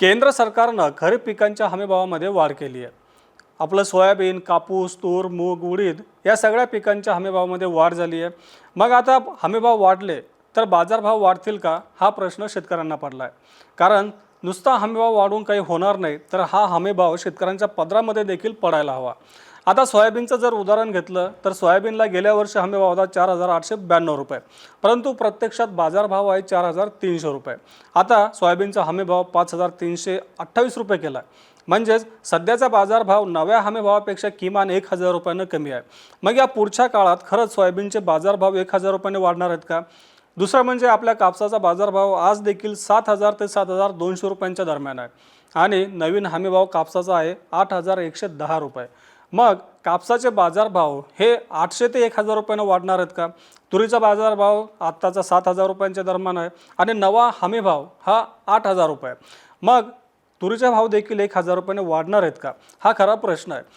केंद्र सरकारनं खरीप पिकांच्या हमीभावामध्ये वाढ केली आहे. आपलं सोयाबीन कापूस तूर मूग उडीद या सगळ्या पिकांच्या हमीभावामध्ये वाढ झाली आहे. मग आता हमीभाव वाढले तर बाजारभाव वाढतील का? हा प्रश्न शेतकऱ्यांना पडला आहे कारण नुसता हमीभाव वाढून काही होणार नाही तर हा हमीभाव शेतकऱ्यांच्या पदरामध्ये देखील पडायला हवा. आता सोयाबीनचं जर उदाहरण घेतलं तर सोयाबीनला गेल्या वर्षी हमीभाव होता चार हजार आठशे ब्याण्णव रुपये. परंतु प्रत्यक्षात बाजारभाव आहे चार हजार तीनशे रुपये. आता सोयाबीनचा हमीभाव पाच हजार तीनशे अठ्ठावीस रुपये केला आहे म्हणजेच सध्याचा बाजारभाव नव्या हमीभावापेक्षा किमान एक हजार रुपयानं कमी आहे. मग या पुढच्या काळात खरंच सोयाबीनचे बाजारभाव एक हजार रुपयाने वाढणार आहेत का? दुसरं म्हणजे आपल्या कापसाचा बाजारभाव आज देखील सात हजार ते सात हजार दोनशे रुपयांच्या दरम्यान आहे. आणि नवीन हमीभाव कापसाचा आहे आठ हजार एकशे दहा रुपये. मग कापसाचे बाजारभाव हे आठशे ते एक हजार रुपयानं वाढणार आहेत का? तुरीचा बाजारभाव आत्ताचा सात हजार रुपयांच्या दरम्यान आहे आणि नवा हमीभाव हा आठ हजार रुपये मग तुरीचा भाव देखील एक हजार रुपयाने वाढणार आहेत का? हा खरा प्रश्न आहे.